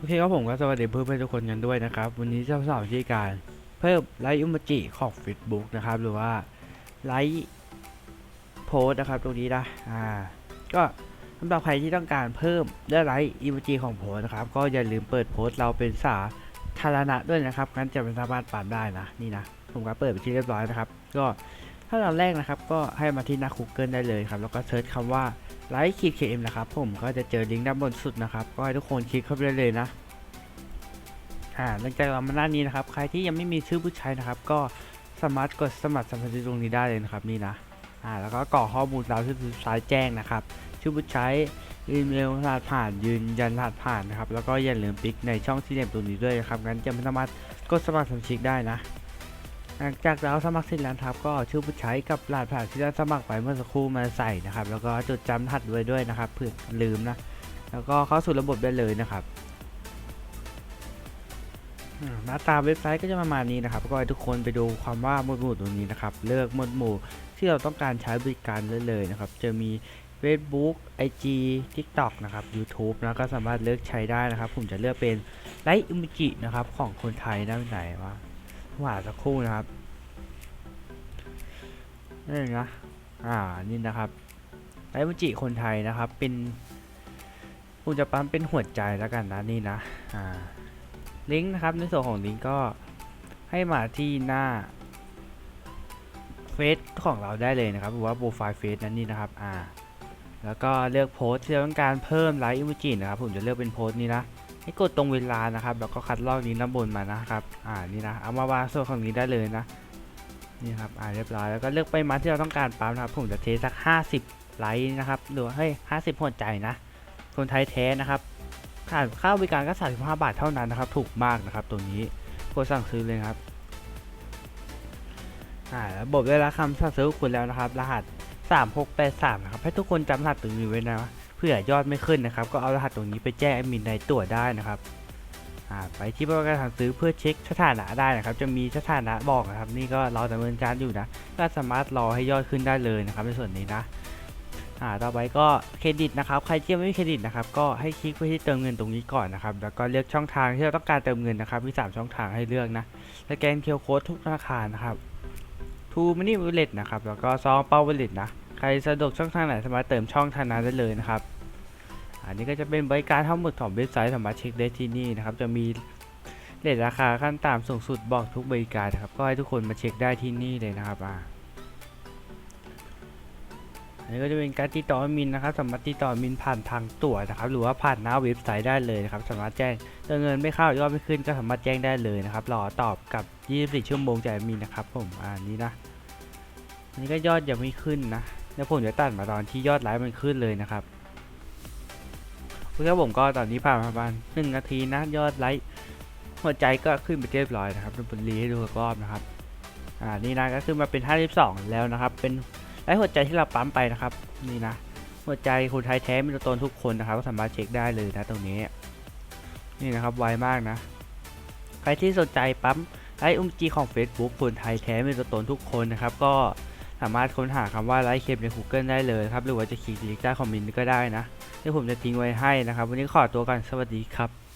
โอเคครับผมก็สวัสดีเพื่อนๆทุกคนกันด้วยนะครับ วันนี้จะสอนวิธีการเพิ่มไลค์อุมจิของ Facebook นะครับ หรือว่าไลค์โพสนะครับตรงนี้นะอ่าก็สำหรับใครที่ต้องการเพิ่มและไลค์อิมจิของโพสนะครับ ก็อย่าลืมเปิดโพสเราเป็นสาธารณะด้วยนะครับงั้นจะเป็นสามารถปรับได้นะนี่นะผมก็เปิดไปที่เรียบร้อยนะครับ ก็ถ้าเราแรกนะครับ ก็ให้มาที่หน้า Google ได้เลยครับ แล้วก็เซิร์ชคำว่า ไลค์ขีดเคมนะครับผมก็จะเจอลิงก์ด้านบนสุดนะครับ ก็ให้ทุกคนคลิกเข้าไปเลยนะอ่าหลังจากเรามาหน้านี้นะครับ ใครที่ยังไม่มีชื่อผู้ใช้นะครับ ก็สามารถกดสมัครสมาชิกตรงนี้ได้เลยนะครับนี่นะอ่าแล้วก็กรอกข้อมูลตามที่ผู้ใช้แจ้งนะครับ ชื่อผู้ใช้อีเมลรหัสผ่านยืนยันรหัสผ่านนะครับ แล้วก็อย่าลืมปิกในช่องสี่เหลี่ยมตรงนี้ด้วยนะครับงั้นจะไม่สามารถกดสมัครสมาชิกได้นะ หลังจากเราสมัครเสร็จแล้วครับก็ชื่อผู้ใช้กับรหัสผ่านที่เราสมัครไปเมื่อสักครู่มาใส่นะครับ แล้วก็จดจำรหัสไว้ด้วยนะครับเผื่อลืมนะแล้วก็เข้าสู่ระบบได้เลยนะครับหน้าตาเว็บไซต์ก็จะประมาณนี้นะครับ ก็ให้ทุกคนไปดูความว่าหมวดหมู่ตรงนี้นะครับ เลือกหมวดหมู่ที่เราต้องการใช้บริการได้เลยนะครับ จะมี Facebook IG TikTok นะครับ YouTube นะก็สามารถเลือกใช้ได้นะครับ ผมจะเลือกเป็นไลท์อิมจินะครับของคนไทยนะไหนวะ หวานสักครู่นะครับนี่นะ อ่า นี่นะครับไอมุจิคนไทยนะครับ เป็นผมจะปั๊มเป็นหัวใจแล้วกันนะนี่นะ อ่า ลิงก์นะครับในส่วนของลิงก์ก็ให้มาที่หน้าเฟซของเราได้เลยนะครับ หรือว่าโปรไฟล์เฟซนั่นนี่นะครับ อ่า แล้วก็เลือกโพสที่เราต้องการเพิ่มไลค์อิมจินะครับ ผมจะเลือกเป็นโพสต์นี้นะ ให้กดตรงเวลานะครับ แล้วก็คัดลอกนี้ด้านบนมานะครับ อ่านี่นะเอามาวางส่วนของนี้ได้เลยนะนี่ครับอ่าเรียบร้อยแล้วก็เลือกไปมาที่เราต้องการปั๊มนะครับ ผมจะเทสัก 50 ไลค์นะครับหรือว่าเฮ้ย50หัวใจนะ คนไทยแท้นะครับค่าค่าบริการก็35บาทเท่านั้นนะครับ ถูกมากนะครับ ตัวนี้กดสั่งซื้อเลยครับอ่าระบบได้รับคำสั่งซื้อคุณแล้วนะครับ รหัส 3683 นะครับ ให้ทุกคนจำรหัสตรงนี้ไว้นะ เพื่อยอดไม่ขึ้นนะครับ ก็เอารหัสตรงนี้ไปแจ้งแอดมินในตัวได้นะครับไปที่บริการสั่งซื้อเพื่อเช็คสถานะได้นะครับ จะมีสถานะบอกนะครับ นี่ก็รอดำเนินการอยู่นะ ก็สามารถรอให้ยอดขึ้นได้เลยนะครับ ในส่วนนี้นะอ่าต่อไปก็เครดิตนะครับ ใครที่ยังไม่มีเครดิตนะครับ ก็ให้คลิกไปที่เติมเงินตรงนี้ก่อนนะครับ แล้วก็เลือกช่องทางที่เราต้องการเติมเงินนะครับ มี 3 ช่องทางให้เลือกนะ สแกนเคอร์โค้ดทุกธนาคารนะครับทูมินิวอลเล็ตนะครับ แล้วก็ซองเป้าวอลเล็ตนะ ใครสะดวกช่องทางไหนสามารถเติมช่องทางนั้นได้เลยนะครับ อันนี้ก็จะเป็นบริการทั้งหมดของเว็บไซต์สามารถเช็คได้ที่นี่นะครับ จะมีเรทราคาขั้นต่ำสูงสุดบอกทุกบริการนะครับ ก็ให้ทุกคนมาเช็คได้ที่นี่เลยนะครับอ่าอันนี้ก็จะเป็นการติดต่อมินนะครับสามารถติดต่อมินผ่านทางตั๋วนะครับหรือว่าผ่านหน้าเว็บไซต์ได้เลยนะครับสามารถแจ้งถ้าเงินไม่เข้ายอดไม่ขึ้นก็สามารถแจ้งได้เลยนะครับรอตอบกับ 24 ชั่วโมงจากมินนะครับผมอ่านี้นะอันนี้ก็ยอดยังไม่ขึ้นนะ แล้วผมจะตัดมาตอนที่ยอดไลค์มันขึ้นเลยนะครับเครับผมก็ตอนนี้ผ่านมาประมาณหนึ่งนาทีนะยอดไลค์หัวใจก็ขึ้นไปเรียบร้อยนะครับเป็นบนรีให้ดูรอบนะครับอ่านี่นะก็ขึ้นมาเป็น 52 แล้วนะครับ เป็นไลค์หัวใจที่เราปั๊มไปนะครับ นี่นะ หัวใจคนไทยแท้มีตัวตนทุกคนนะครับก็สามารถเช็คได้เลยนะตรงนี้ นี่นะครับไวมากนะ ใครที่สนใจปั๊มไลค์อุ้มจีของ Facebook คนไทยแท้มีตัวตนทุกคนนะครับ ก็ สามารถค้นหาคำว่าไลค์เคมใน Google ได้เลยครับ หรือว่าจะคลิกลิงก์ใต้คอมเมนต์ก็ได้นะที่ผมจะทิ้งไว้ให้นะครับ วันนี้ขอตัวกันสวัสดีครับ